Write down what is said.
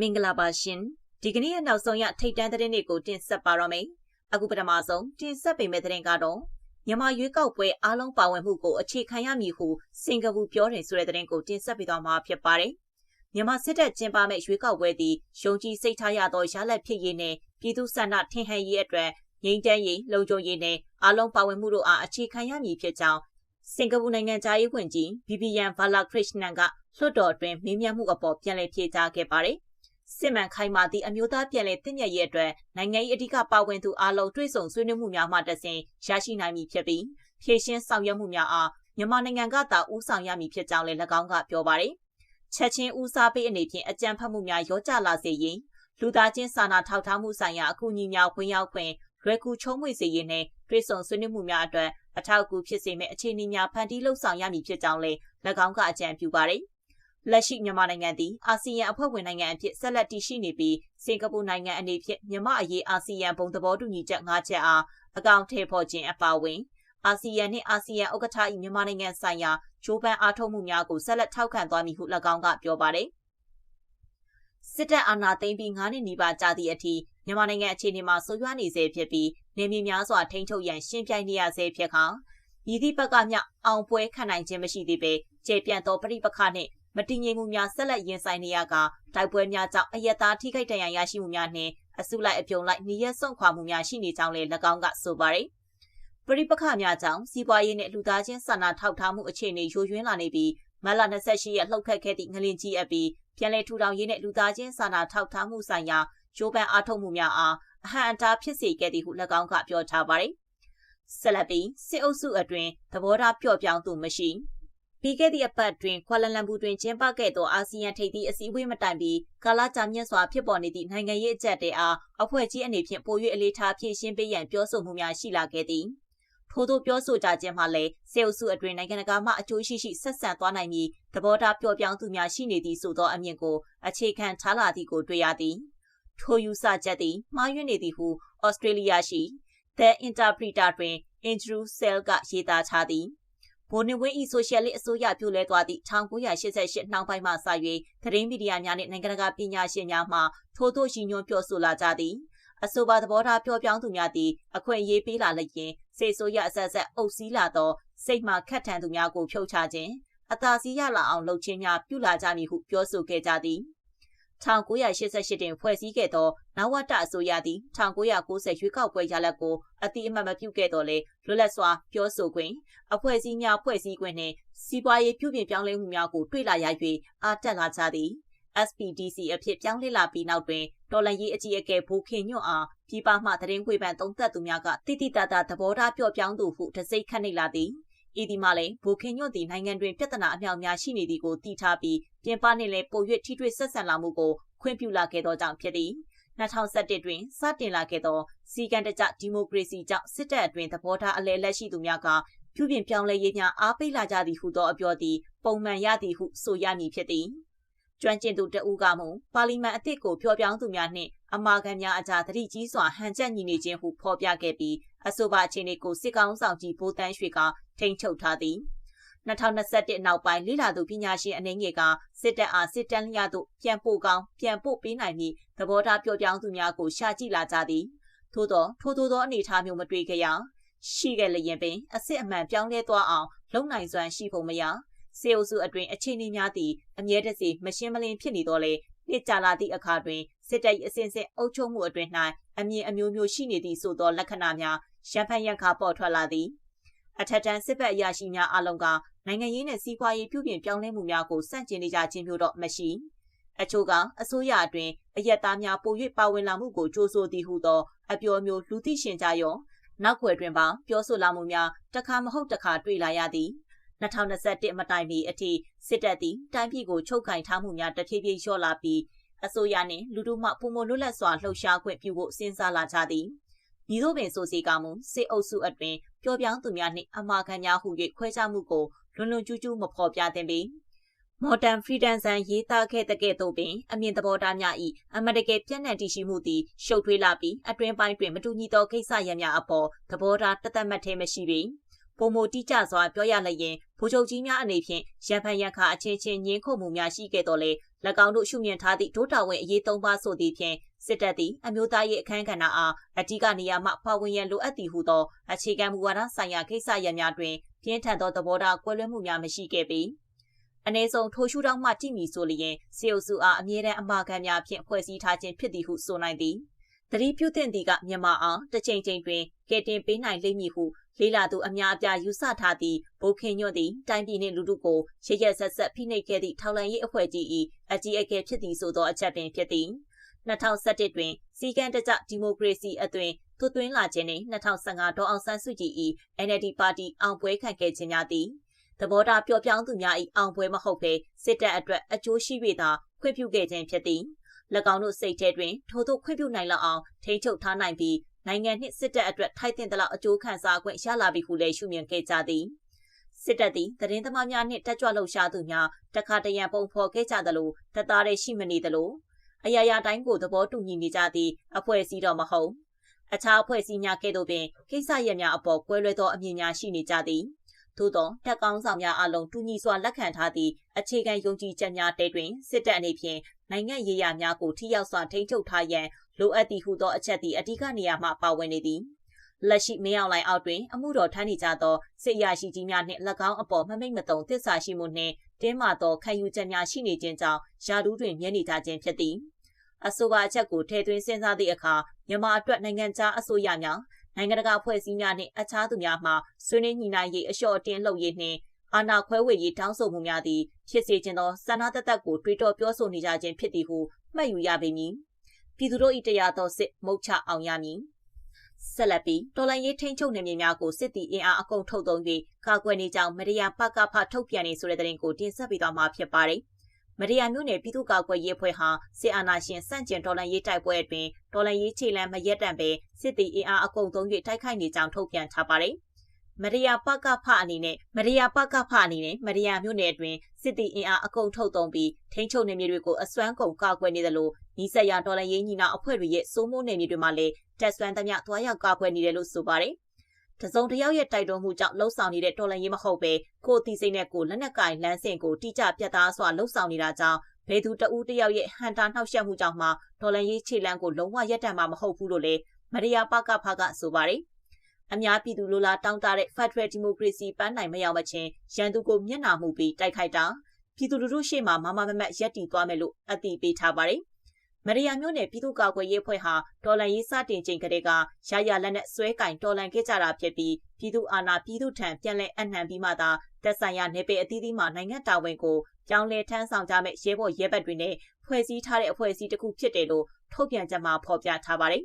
မင်္ဂလာပါရှင်ဒီကနေ့ရဲ့နောက်ဆုံးရထိတ်တန်းသတင်းတွေကိုတင်ဆက်ပါရမယ်အခုပထမဆုံးတင်ဆက်ပေးမယ့်သတင်းကတော့မြန်မာရွေးကောက်ပွဲအားလုံးပါဝင်မှုကိုအခြေခံရမည်ဟုစင်ကာပူပြောတယ်ဆိုတဲ့သတင်းကိုတင်ဆက်ပေးသွားမှာဖြစ်ပါတယ်မြန်မာစစ်တပ်ကျင်းပမဲ့ရွေးကောက်ပွဲသည်ယုံကြည်စိတ်ထားရသောရလဒ်ဖြစ်ရေးနဲ့ပြည်သူ့ဆန္ဒထင်ဟန်ရေးအတွက်ငြိမ်းချမ်းရေးလုံခြုံရေးနဲ့အားလုံးပါဝင်မှုတို့အားအခြေခံရမည်ဖြစ်ကြောင်း စင်ကာပူနိုင်ငံသားရေးဝန်ကြီးဘီဘီယန်ဘာလာခရစ်ရှနန်ကလွှတ်တော်အတွင်းမေးမြန်းမှုအပေါ်ပြန်လည်ဖြေကြားခဲ့ပါတယ်။စစ်မှန်ခိုင်မာသည့်အမျိုးသားပြန်လည်တည်မြဲရေးအတွက်နိုင်ငံရေးအဓိကပါဝင်သူအလုံးတွေ့ဆုံဆွေးနွေးမှုများမှတဆင်ရရှိနိုင်မည်ဖြစ်ပြီးဖြည့်ရှင်းဆောင်ရွက်မှုများအားမြန်မာနိုင်ငံကသာဦးဆောင်ရမည်ဖြစ်ကြောင်းလည်း၎င်းကပြောပါတယ်။ချက်ချင်းဦးစားပေးအနေဖြင့်အကြံဖတ်မှုများရောကြလာစေရင်လူသားချင်းစာနာထောက်ထားမှုဆိုင်ရာအကူအညီများဝင်ရောက်ခွင့်လွယ်ကူချုံးမွေစေရေးနဲ့တွဲဆုံဆွေးနွေးမှုများအတွက် အထောက်အကူဖြစ်စေမယ့်အခြေအနေများဖန်တီးလှုပ်ဆောင်ရမည်ဖြစ်ကြောင်းလည်း၎င်းကအကြံပြုပါတယ်။လက်ရှိမြန်မာနိုင်ငံသည်အာဆီယံအဖွဲ့ဝင်နိုင်ငံအဖြစ်ဆက်လက်တည်ရှိနေပြီးစင်ကာပူနိုင်ငံအနေဖြင့်မြန်မာအရေးအာဆီယံဘုံသဘောတူညီချက်၅ချက်အားအကောင့်ထည့်ဖော်ခြင်းအပါအဝင်အာဆီယံနှင့်အာဆီယံဥက္ကဋ္ဌ၏မြန်မာနိုင်ငံဆိုင်ရာဂျိုးပန်းအားထုတ်မှုများကိုဆက်လက်ထောက်ခံသွားမည်ဟု၎င်းကပြောပါတယ်။စစ်တပ်အာဏာသိမ်းပြီး9နှစ်နီးပါးကြာသည့်အထိ မြန်မာနိုင်ငံအခြေအနေမှာဆိုးရွားနေဆဲဖြစ်ပြီးနေမြေများစွာထိန်းချုပ်ရန်ရှင်းပြိုင်နေရဆဲဖြစ်ခါမြည်သည့်ဘက်ကမျှအောင်ပွဲခံနိုင်ခြင်းမရှိသေးပေကျေပြန့်သောပြိပခနှင့်မတည်ငြိမ်မှုများဆက်လက်ရင်ဆိုင်နေရကတိုက်ပွဲများကြောင့်အယက်သားထိခိုက်ဒဏ်ရာရရှိမှုများနှင့်အစုလိုက်အပြုံလိုက်နေရစွန့်ခွာမှုများရှိနေကြောင်းလည်း၎င်းကဆိုပါတယ်ပရိပခများကြောင့်စီးပွားရေးနဲ့လူသားချင်းစာနာထောက်ထားမှုအခြေအနေယိုယွင်းလာနေပြီးမတ်လ28ရက်လှုပ်ခတ်ခဲ့သည့်ငလင်ကြီးအပြီးပြန်လည်ထူထောင်ရေးနဲ့လူသားချင်းစာနာထောက်ထားမှုဆိုင်ရာ ရိုးပန်းအားထုတ်မှုများအားအဟံအတားဖြစ်စေခဲ့သည်ဟု၎င်းကပြောထားပါတယ်။ဆက်လက်ပြီးစစ်အုပ်စုအတွင်းသဘောထားပျော့ပြောင်းသူမရှိပြီးခဲ့သည့်အပတ်တွင်ကွာလန်လမ်ပူတွင်ကျင်းပခဲ့သောအာဆီယံထိပ်သီးအစည်းအဝေးမတိုင်ပြီးကာလကြာမြင့်စွာဖြစ်ပေါ်နေသည့်နိုင်ငံရေးအကြက်တဲအားအဖွဲ့ကြီးအနေဖြင့်ပို၍အလေးထားဖြည့်ရှင်းပေးရန်ပြောဆိုမှုများရှိလာခဲ့သည်ထို့သောပြောဆိုကြခြင်းမှာလည်းစေအုပ်စုအတွင်းနိုင်ငံတကာမှအကျိုးရှိရှိဆက်ဆံသွားနိုင်ပြီးသဘောထားပျော့ပြောင်းသူများရှိနေသည့်ဆိုသောအမြင်ကိုအခြေခံထားလာသည်ကိုတွေ့ရသည် ထိုယူဆချက်သည်မှားယွင်းနေသည်ဟုဩစတြေးလျရှိ The Interpreter တွင် Andrew Sell ကရေးသားထားသည်ဘိုနေဝင်းဤဆိုရှယ်လစ်အစိုးရပြုလဲသွားသည့်1988နှောင်းပိုင်းမှစ၍သတင်းမီဒီယာများနှင့်နိုင်ငံတကာပညာရှင်များမှထို့သို့ရည်ညွှန်းပြောဆိုလာကြသည်အဆိုပါသဘောထားပြောပြောင်းသူများသည်အခွင့်အရေးပေးလာလျင်စေဆိုရအဆက်ဆက်အုပ်စည်းလာသောစိတ်မှခတ်ထန်သူများကိုဖြုတ်ချခြင်းအသာစီးရလာအောင်လုပ်ခြင်းများပြုလာကြမည်ဟုပြောဆိုခဲ့ကြသည် 1988တွင်ဖွဲ့စည်းခဲ့သောနဝတအစိုးရသည်1990ရွေးကောက်ပွဲရလဒ်ကိုအတိအမှတ်မပြုခဲ့တော့လေလွတ်လပ်စွာပြောဆိုခွင့်အဖွဲ့အစည်းများဖွဲ့စည်းခွင့်နှင့်စီးပွားရေးပြုပြင်ပြောင်းလဲမှုများကိုတွေ့လာရ၍အားတက်လာကြသည် SPDC အဖြစ်ပြောင်းလဲလာပြီးနောက်တွင်တော်လန်ရေးအကြီးအကဲဘူခင်ညွန့်အားပြည်ပမှသတင်းခွေပန်သုံးသက်သူများကတိတိတတ်တာသဘောထားပျော့ပြောင်းသူဟုတစိမ့်ခတ်နေလာသည် ဤဒီမှာလည်းဘူခင်ညွန့်သည်နိုင်ငံတွင်ပြဿနာအမြောက်များရှိနေသည်ကိုသိထားပြီးပြင်ပနှင့်လည်းပို၍ထိတွေ့ဆက်ဆံလာမှုကိုခွင့်ပြုလာခဲ့သောကြောင့်ဖြစ်သည်2017တွင်စတင်လာခဲ့သောစီကံတကြဒီမိုကရေစီကြောင့်စစ်တပ်အတွင်းသဘောထားအလဲလက်ရှိသူများကပြုပြင်ပြောင်းလဲရေးများအားပေးလာကြသည်ဟုသောအပြောသည်ပုံမှန်ရသည်ဟုဆိုရမည်ဖြစ်သည်ကျွမ်းကျင်သူတဦးကမူပါလီမန်အသစ်ကိုပြောပြောင်းသူများနှင့်အမာခံများအကြားသတိကြီးစွာဟန်ချက်ညီနေခြင်းဟုဖော်ပြခဲ့ပြီးအဆိုပါအခြေအနေကိုစစ်ကောင်းဆောင်ကြီးဘိုးတန်းရွှေက ထိန်းချုပ်ထားသည်2021နောက်ပိုင်းလိလာသူပညာရှင်အနေငယ်ကစစ်တပ်အားစစ်တမ်းလျသို့ပြန်ပို့ကောင်းပြန်ပို့ပေးနိုင်ပြီးသဘောထားပြောပြောင်းသူများကိုရှာကြည့်လာကြသည်ထို့သောထို့သောသောအနေအထားမျိုးမတွေ့ကြရရှိခဲ့လျင်ပင်အစစ်အမှန်ပြောင်းလဲသွားအောင်လုံနိုင်စွမ်းရှိဖို့မရစေအုပ်စုအတွင်းအခြေအနေများသည့်အမြဲတစေမရှင်းမလင်းဖြစ်နေတော့လေနှစ်ကြာလာသည့်အခါတွင်စစ်တပ်၏အစဉ်စဉ်အုပ်ချုပ်မှုအတွင်း၌အမြင်အမျိုးမျိုးရှိနေသည့်ဆိုသောလက္ခဏာများရန်ဖန်ရန်ခါပေါ်ထွက်လာသည် အထက်တန်းစစ်ဘက်အရာရှိများအလုံးကနိုင်ငံရေးနဲ့စီးပွားရေးပြုပြင်ပြောင်းလဲမှုများကိုစန့်ကျင်နေကြခြင်းမျိုးတော့မရှိအချို့ကအစိုးရအတွင်းအယက်သားများပို၍ပါဝင်လာမှုကိုကြိုးဆိုသည်ဟုသောအပြောမျိုးလူသိရှင်ကြရောနောက်ွယ်တွင်ပါပြောဆိုလာမှုများတခါမဟုတ်တခါတွေ့လာရသည်2021မတိုင်မီအထိစစ်တပ်သည်တိုင်းပြည်ကိုချုပ်ကင်ထားမှုများတဖြည်းဖြည်းလျော့လာပြီးအစိုးရနှင့်လူထုမှပုံမလွတ်လပ်စွာလှုပ်ရှားခွင့်ပြုဖို့စဉ်းစားလာကြသည်။ ဤသို့ပင်ဆိုစီကမူစစ်အုပ်စုအတွင်ပျော်ပြောင်းသူများနှင့်အမှားခံများဟု၍ခွဲခြားမှုကိုလွန်လွန်ကျူးကျူးမဖော်ပြသင့်ပေ။ Modern Freedom ဆန်ရေးသားခဲ့တဲ့ကဲ့သို့ပင်အမြင်သဘောထားများ၏အမတကယ်ပြန့်နှံ့တည်ရှိမှုသည်ရှုပ်ထွေးလာပြီးအတွင်းပိုင်းတွင်မတူညီသောကိစ္စရပ်များအပေါ်သဘောထားတသက်မှတ်ထဲမရှိပေ ပုံမတိကျစွာပြောရလျင်ဗိုလ်ချုပ်ကြီးများအနေဖြင့်ရန်ဖန်ရန်ခါအချင်းချင်းညင်းခုန်မှုများရှိခဲ့တော်လေ၎င်းတို့ရှုမြင်ထားသည့်ဒိုးတော်ဝင်အရေးသုံးပါဆိုသည့်ဖြင့်စစ်တပ်သည်အမျိုးသားရေးအခမ်းကဏ္ဍအားအဓိကနေရာမှပါဝင်ရန်လိုအပ်သည်ဟုသောအခြေခံမူဝါဒဆိုင်ရာကိစ္စရပ်များတွင်ပြင်းထန်သောသဘောထားကွဲလွဲမှုများမရှိခဲ့ပေအ ਨੇ ဆုံးထိုရှုထောင့်မှကြည့်မီဆိုလျင်စေအုပ်စုအားအမြဲတမ်းအမှားခံများဖြင့်ဖွဲ့စည်းထားခြင်းဖြစ်သည်ဟုဆိုနိုင်သည် တတိပြုတင်သည်ကမြန်မာအောင်တစ်ချိန်ချိန်တွင်ကဲတင်ပေးနိုင်လိမ့်မည်ဟုလေးလာသူအများအပြားယူဆထားသည့်ဘိုခင်ညွန့်သည်တိုင်းပြည်နှင့်လူထုကိုရရက်ဆက်ဆက်ဖိနှိပ်ခဲ့သည့်ထောက်လှမ်းရေးအဖွဲ့ကြီး၏အကြီးအကဲဖြစ်သည်ဆိုသောအချက်ပင်ဖြစ်သည်2017တွင်စီကံတကြဒီမိုကရေစီအသွင်သွသွင်းလာခြင်းနှင့်2015ဒေါ်အောင်ဆန်းစုကြည်၏ NLD ပါတီအောင်ပွဲခံခဲ့ခြင်းများသည်သဘောထားပျော့ပြောင်းသူများ၏အောင်ပွဲမဟုတ်ဘဲစစ်တပ်အတွက်အကျိုးရှိ၍သာခွင့်ပြုခဲ့ခြင်းဖြစ်သည်၎ င်းတို့စိတ်ထဲတွင်ထို့သို့ခွင့်ပြုနိုင်လောက်အောင်ထိန်းချုပ်ထားနိုင်ပြီးနိုင်ငံနှင့်စစ်တပ်အတွက်ထိုက်တင်သလောက်အကျိုးခံစား권ရလာပြီဟုလည်းရှုမြင်ခဲ့ကြသည်စစ်တပ်သည်သတင်းသမားများနှင့်တက်ကြွလှုပ်ရှားသူများတခါတရံပုံဖော်ခဲ့ကြသလိုတသားတည်းရှိမနေသလိုအရာရာတိုင်းကိုသဘောတူညီနေကြသည့်အဖွဲ့အစည်းတော်မဟုတ်အခြားအဖွဲ့အစည်းများကဲ့သို့ပင်ကိစ္စရပ်များအပေါ်ကွဲလွဲသောအမြင်များရှိနေကြသည် သို့သောတက်ကောင်းဆောင်များအလုံးတူညီစွာလက်ခံထားသည့်အခြေခံယုံကြည်ချက်များတဲတွင်စစ်တပ်အနေဖြင့်နိုင်ငံရေးရာများကိုထိရောက်စွာထိန်းချုပ်ထားရန်လိုအပ်သည်ဟုသောအချက်သည်အဓိကနေရာမှပါဝင်နေသည်လက်ရှိမင်းအောင်လှိုင်အောက်တွင်အမှုတော်ထမ်းနေကြသောစစ်ရရှိကြီးများနှင့်၎င်းအပေါ်မမိတ်မတုံသစ္စာရှိမှုနှင့်တင်းမာသောခံယူချက်များရှိနေခြင်းကြောင့်ယာဒူးတွင်မြဲနေကြခြင်းဖြစ်သည်အဆိုပါအချက်ကိုထည့်သွင်းစဉ်းစားသည့်အခါမြန်မာအတွက်နိုင်ငံခြားအစိုးရများ နိုင်ငံတကာဖွဲ့စည်းများနှင့်အခြားသူများမှဆွေးနွေးညှိနှိုင်းရေးအလျှော့အတင်းလုပ်ရေးနှင့်အာဏာခွဲဝေရေးတောင်းဆိုမှုများသည်ဖြစ်စေခြင်းသောစန္ဒတသက်ကိုတွေးတောပြောဆိုနေကြခြင်းဖြစ်သည်ဟုမှတ်ယူရပေမည်ပြည်သူတို့၏တရားတော်စစ်မုတ်ချအောင်ရမည်ဆက်လက်ပြီးတော်လိုင်းရေးထိန်းချုပ်နေမြေများကိုစစ်တီအင်အားအကုန်ထုတ်သုံး၍ကာကွယ်နေကြောင်းမရိယာပကဖထုတ်ပြန်နေဆိုတဲ့သတင်းကိုတင်ဆက်ပေးသွားမှာဖြစ်ပါတယ်။ မရိယာမြို့နယ်ပြည်သူ့ကာကွယ်ရေးအဖွဲ့ဟာစစ်အာဏာရှင်စန့်ကျင်တော်လှန်ရေးတိုက်ပွဲအတွင်းတော်လှန်ရေးခြေလှမ်းမရက်တန့်ပဲစစ်တီအင်အားအကုန်သုံး၍တိုက်ခိုက်နေကြောင်းထုတ်ပြန်ထားပါတယ်။မရိယာပကဖအနေနဲ့မရိယာပကဖအနေနဲ့မရိယာမြို့နယ်အတွင်းစစ်တီအင်အားအကုန်ထုတ်သုံးပြီးထိန်းချုပ်နေမြေတွေကိုအစွမ်းကုန်ကာကွယ်နေသလိုနီးစပ်ရာဒေါ်လာရေးညီနာအဖွဲ့တွေရဲ့စိုးမိုးနေမြေတွေမှာလည်းတက်ဆွမ်းသမျှသွားရောက်ကာကွယ်နေတယ်လို့ဆိုပါတယ်။ တစုံတယောက်ရဲ့တိုက်တွန်းမှုကြောင့်လှုပ်ဆောင်နေတဲ့တော်လှန်ရေးမဟုတ်ပဲကိုယ်တီစိတ်နဲ့ကိုလက်နက်ကင်လမ်းစဉ်ကိုတိကျပြတ်သားစွာလှုပ်ဆောင်နေတာကြောင့်ဘယ်သူတဦးတယောက်ရဲ့ဟန်တာနှောက်ယှက်မှုကြောင့်မှဒေါ်လာရေးခြေလမ်းကိုလုံးဝရပ်တန့်မှာမဟုတ်ဘူးလို့လည်းမရိယာပကဖကဆိုပါတယ်။အများပြည်သူလိုလားတောင်းတတဲ့ Federal Democracy ပန်းနိုင်မရောက်မချင်းရန်သူကိုမျက်နှာမှုပြီးတိုက်ခိုက်တာပြည်သူလူထုရှေ့မှာမမမမတ်ရက်တီသွားမယ်လို့အသိပေးထားပါတယ်။ မရိယာမျိုးနယ်ပြည်သူ့ကာကွယ်ရေးအဖွဲ့ဟာတော်လန်ရေးစတင်ချိန်ကလေးကရရလက်နဲ့ဆွဲကင်တော်လန်ခဲ့ကြတာဖြစ်ပြီးပြည်သူအာဏာပြည်သူထံပြန်လည်အနှံပြီးမှသာတက်ဆိုင်ရာနေပေအသီးသီးမှနိုင်ငံတာဝန်ကိုပြောင်းလဲထမ်းဆောင်ကြမဲ့ရဲဘော်ရဲဘက်တွေနဲ့ဖွဲ့စည်းထားတဲ့အဖွဲ့အစည်းတစ်ခုဖြစ်တယ်လို့ထုတ်ပြန်ချက်မှာဖော်ပြထားပါတယ်